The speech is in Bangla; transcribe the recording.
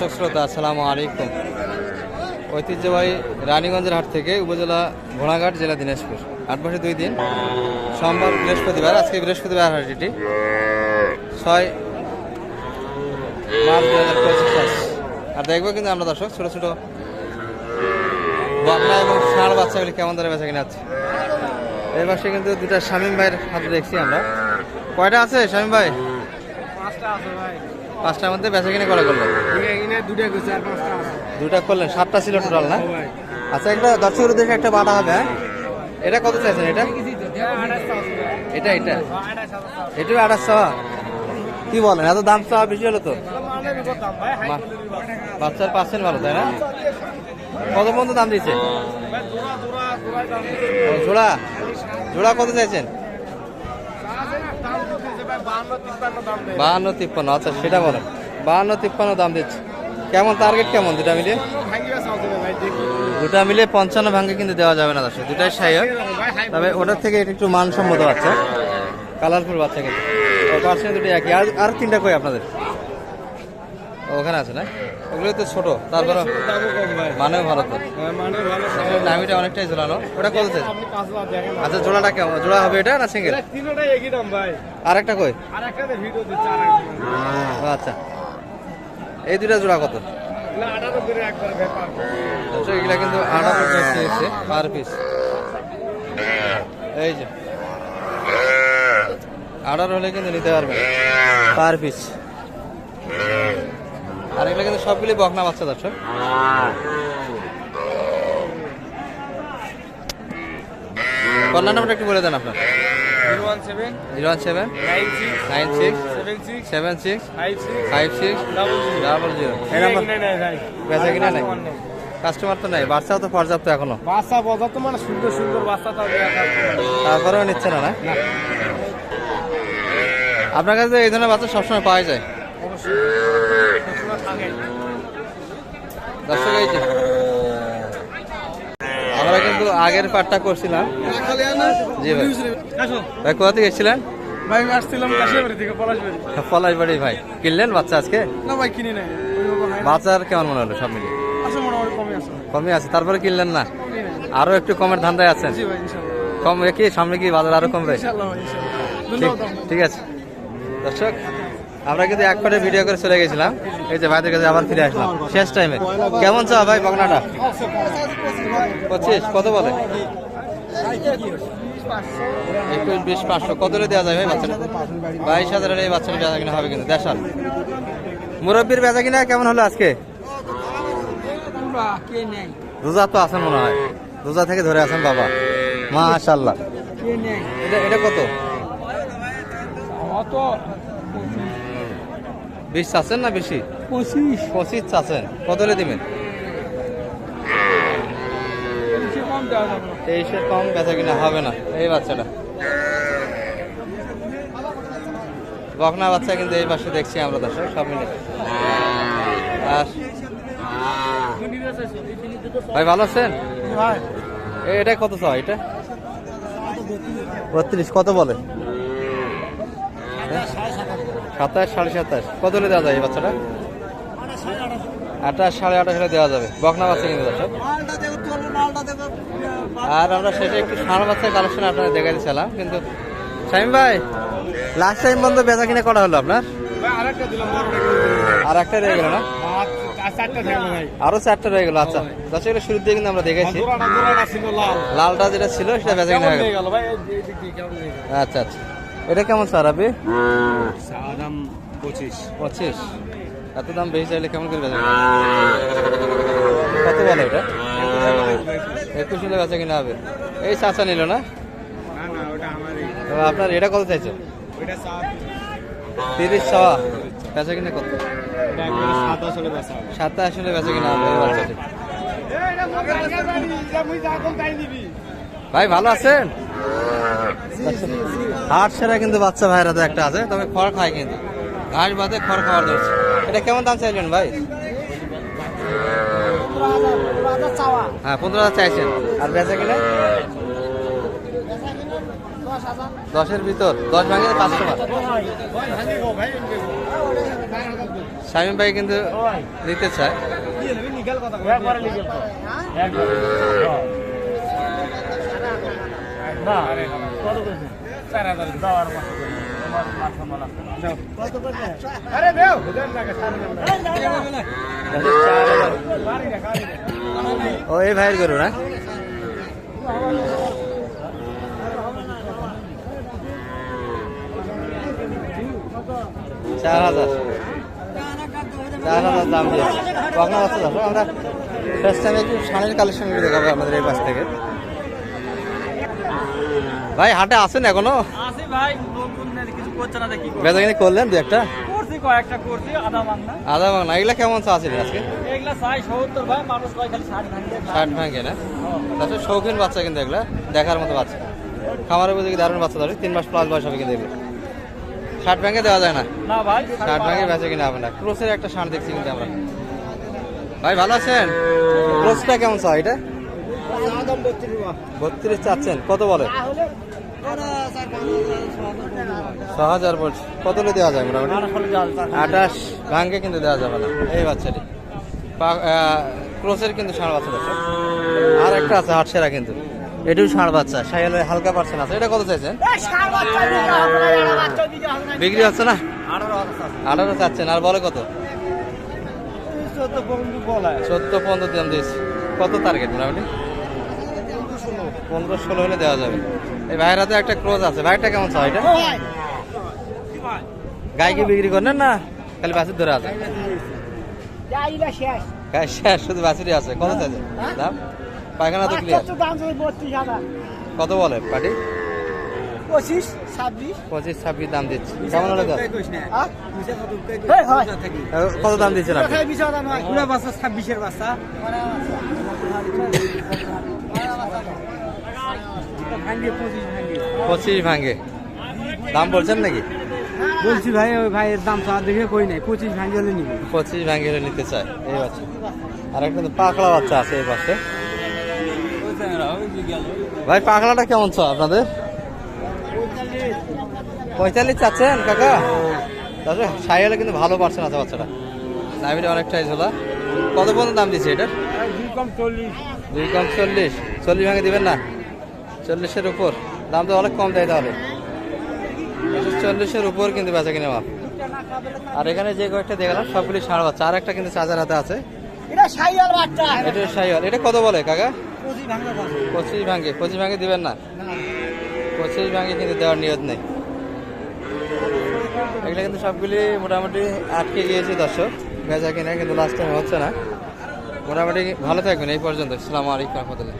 দর্শক শ্রোতা, আসসালামু আলাইকুম। ঐতিহ্যবাহী রানীগঞ্জের হাট থেকে উপজেলা ঘোড়াঘাট, জেলা দিনাজপুর। আট বছর দুই দিন। সোমবার বৃহস্পতিবার, আজকে বৃহস্পতিবার হাট এটি। ছয় মার্চ দু হাজার পঁচিশ। আর দেখব কিন্তু আমরা দর্শক, ছোটো ছোটো বাংলা এবং ষাঁড় বাচ্চাগুলি কেমন ধরে বেচা কিনে আছে এই পাশে কিন্তু দুটা শামীম ভাইয়ের হাতে দেখছি আমরা। কয়টা আছে শামীম ভাই? পাঁচটার মধ্যে বেচা কিনে করা করল দুটা করলেন সাতটা ছিল টোটাল না? আচ্ছা একটা দর্শকের উদ্দেশ্যে একটা বাটা হবে হ্যাঁ? এটা কত চাইছেন এটা? ভাই এটা। এটা আঠাশ চাওয়া কি বলেন এত দাম চাওয়া বেশি হলো তো? বাচ্চার পাচ্ছেন ভালো তাই না? কত পর্যন্ত দাম ও, জোড়া? জোড়া কত চাইছেন আছে না দাম দিতেছে ভাই বাহান্ন, তিপ্পান্ন আচ্ছা সেটা বলেন। বাহান্ন, তিপ্পান্ন দাম দিচ্ছে। কেমন টার্গেট কেমন দুটা দেখি দুটা মিলে পঞ্চান্ন ভাঙ্গে কিন্তু দেওয়া যাবে না দর্শক, দুটাই সাই তবে ওটার থেকে একটু মানসম্মত বাচ্চা কালারফুল বাচ্চা কিন্তু। পার্সেন্ট একই। আর আর তিনটা কই আপনাদের? ওখানে আছে না? ওগুলো তো ছোট। তারপরে মানেও ভালো তো। মানে ভালো দামিটা অনেকটাই ঝোলানো। ওটা কত। আচ্ছা জোড়াটা কেমন? জোড়া হবে এটা না সিঙ্গেল? আর একটা কই আচ্ছা। এই দুটা জোড়া কত? দর্শক এগুলা কিন্তু আঠারো এসছে পার পিস এই যে। আঠারো হলে কিন্তু নিতে পারবে। পার পিস আর এগুলো কিন্তু সবগুলি বকনা বাচ্চা দর্শক। কন্যা নাম্বারটা একটু বলে দেন আপনার। Zero one seven zero one seven nine six nine six seven six seven six five six five six double zero. এই নাম্বার বেচা কিনা নাই? কাস্টমার তো নাই বাচ্চাও তো পর্যাপ্ত এখনও। বাচ্চা পর্যাপ্ত মানে সুন্দর সুন্দর বাচ্চা তো। তারপরেও নিচ্ছে না? না। আপনার কাছে এই ধরনের বাচ্চা সবসময় পাওয়া যায়? অবশ্যই। সবসময় থাকে। দর্শক এই যে। আমরা কিন্তু আগের পার্টটা করছিলাম। জি ভাই। ভাই কোথা থেকে এসেছিলেন? ভাই আমি আসছিলাম কাশিয়াবাড়ি থেকে পলাশবাড়ি। পলাশবাড়ি ভাই। কিনলেন বাচ্চা আজকে? না ভাই কিনি নাই। বাচ্চার কেমন মনে হলো সব মিলিয়ে? আছে কমই আছে। তারপরে কিনলেন না? আরও একটু কমের ধান্দায় আছেন? কম কি সামনে কি বাজার আরও কমবে? ঠিক আছে। দর্শক আমরা কিন্তু এক করে ভিডিও করে চলে গেছিলাম। এই যে ভাইদের কাছে আবার ফিরে আসলাম। শেষ টাইমে কেমন চা ভাই বকনাটা? পঁচিশ, কত বলে? একুশ, বিশ, পাঁচশো। কত দেওয়া যায় ভাই বাচ্চাটা? বাইশ হাজার হলে এই বাচ্চাটা বেচা কিনা হবে কিন্তু, দেশাল। মুরব্বীর বেচা কিনা কেমন হলো আজকে? রোজা তো আছেন মনে হয়। রোজা থেকে ধরে আছেন বাবা। মাশাল্লাহ এটা এটা কত? বিশ চাচ্ছেন না বেশি? পঁচিশ। পঁচিশ চাচ্ছেন। কত হলে দিবেন? বেশি কম দেওয়া তেইশের কম বেচা কিনা হবে না। এই বাচ্চাটা। বকনা বাচ্চা কিন্তু এই পাশে দেখছি আমরা দর্শক সব মিলে। আর ভাই ভালো আছেন? এটা কত চাও এটা? বত্রিশ কত বলে? সাতাশ সাড়ে সাতাশ। কত হলে দেওয়া যায় এই বাচ্চাটা? আঠাশ সাড়ে আঠাশ হলে দেওয়া যাবে। বকনা বাচ্চা কিন্তু দর্শক। আর আমরা সেটা একটু ষাঁড় বাচ্চার কালেকশন আপনাদের দেখা দিচ্ছিলাম কিন্তু শামিম ভাই লাস্ট টাইম বন্ধ বেচা কিনে করা হলো আপনার? আর একটা রয়ে গেল না? আর চারটা রয়ে গেল আচ্ছা। দর্শক এটা শুরুর দিকে কিন্তু আমরা দেখেছি লাল। লালটা যেটা ছিল সেটা বেচা কিনে হয়ে গেল? আচ্ছা আচ্ছা। এটা কেমন স্যার আপনি? দাম পঁচিশ। পঁচিশ। এত দাম বেশি চাইলে কেমন করে বেচা কত বলে এটা? একুশ হলে বেচা কিনা হবে। এই চাচা নিল না? আপনার এটা কত চাইছে? তিরিশ চাওয়া বেচা কিনা কত? সাতাশ হলে বেচা কিনা হবে বাচ্চাটি ভাই ভালো আছেন? হাট সেরা কিন্তু বাচ্চা ভাইয়ের হাতে একটা আছে তবে খড় খায় কিন্তু। ঘাস বাদে খড় খাওয়ার ধরছে এটা কেমন দাম চাইলেন ভাই? হ্যাঁ পনেরো হাজার চাইছেন। আর বেচা কিনা? দশের ভিতর। দশ ভাঙে কাস্টমার শামীম ভাই কিন্তু নিতে চায়। না। কত চার হাজার। ও এই ভাইয়ের গরু না? চার হাজার। চার হাজার দাম দিয়েছে কখন বাচ্চা দেখো আমরা ফার্স্ট টাইম একটু সানের কালেকশনগুলো দেখাবো আমাদের এই পাশ থেকে। ভাই হাটে আছেন এখনও? আসি ভাই নতুন কিছু করছে না দেখি। বেচা কিনে করলেন দু একটা? করছি কয়েকটা করছি আধা মান না আদা বাংলা এগুলা কেমন চা আছে আজকে? এগুলা চাই সত্তর ভাই মানুষ কয় খালি ষাট ভাঙবে ষাট ভাঙে না? তাছাড়া শৌখিন বাচ্চা কিন্তু এগুলা দেখার মতো বাচ্চা। খামারের বুঝে দারুণ বাচ্চা ধরে? তিন মাস প্লাস বয়স হবে কিন্তু এগুলো। ষাট ভাঙে দেওয়া যায় না? না ভাই ষাট ভাঙে বেঁচে কিনা হবে না। ক্রোসের একটা ষাঁড় দেখছি কিন্তু আমরা। ভাই ভালো আছেন? ক্রোসটা কেমন চা এটা? বত্রিশ চাচ্ছেন কত বলে? ছ হাজার বলছি। কত দেওয়া যায় মোটামুটি? আঠাশ ভাঙ্গে কিন্তু দেওয়া যাবে না। এই বাচ্চাটি। ক্রোসের কিন্তু ষাঁড় বাচ্চা আছে আর একটা আছে হাটসেরা কিন্তু। এটাও ষাঁড় বাচ্চা। সাইলের হালকা পার্সেন্ট আছে। এটা কত চাইছেন? বিক্রি হচ্ছে না? আঠারো চাচ্ছেন। আর বলে কত? চোদ্দ পনেরো দাম দিয়েছি। কত টার্গেট মোটামুটি? পনেরো ষোলো হলে দেওয়া যাবে। এই ভাইয়ের হাতে একটা ক্রোজ আছে। ভাইটা কেমন চাই এটা? গাই কি বিক্রি করেন না? খালি বাছুর ধরে আছে। গাই শেষ শুধু বাছুরই আছে। কত চাইছে? দাম? পায়খানা তো ক্লিয়ার কত বলে পাটি পঁচিশ ছাব্বিশ পঁচিশ ছাব্বিশ দাম দিচ্ছি। কেমন হ্যাঁ, কত দাম দিচ্ছেন ছাব্বিশের বাচ্চা। পঁচিশ ভাঙ্গে দাম বলছেন নাকি? বলছি ভাই ওই ভাইয়ের দাম তো দেখে কই নাই পঁচিশ ভাঙ্গে হলে নিবি। পঁচিশ ভাঙ্গে হলে নিতে চায় এই বাচ্চা। আর একটা কিন্তু পাকড়া বাচ্চা আছে এই পাশে। ভাই পাকড়াটা কেমন ছ আপনাদের? পঁয়তাল্লিশ চাচ্ছেন কাকা? তাহলে সাইয়ালে কিন্তু ভালো পারছেন আছে বাচ্চাটা। নামিটা অনেকটাই ঝোলা কত পর্যন্ত দাম দিচ্ছে এটা দুই কম চল্লিশ। দুই কম চল্লিশ। চল্লিশ ভাঙে দিবেন না? চল্লিশের উপর। দাম তো অনেক কম দেয় তাহলে। চল্লিশের উপর কিন্তু বেচা কিনে মাপ আর এখানে যে কয়েকটা দেখলাম সবগুলি সাড়ে বাচ্চা। আর একটা কিন্তু চার্জার হাতে আছে। এটা বাচ্চা। এটা কত বলে কাকা? পঁচিশ ভাঙ্গে পঁচিশ ভাঙে। পঁচিশ ভাঙে দিবেন না? পঁচিশ ভাঙে কিন্তু দেওয়ার নিয়ত নেই। এগুলো কিন্তু সবগুলি মোটামুটি আটকে গিয়েছে দর্শক। বেচা কিনা কিন্তু লাস্ট টাইম হচ্ছে না। মোটামুটি ভালো থাকবেন এই পর্যন্ত। সালামু আলাইকুম রহমতুল্লাহ।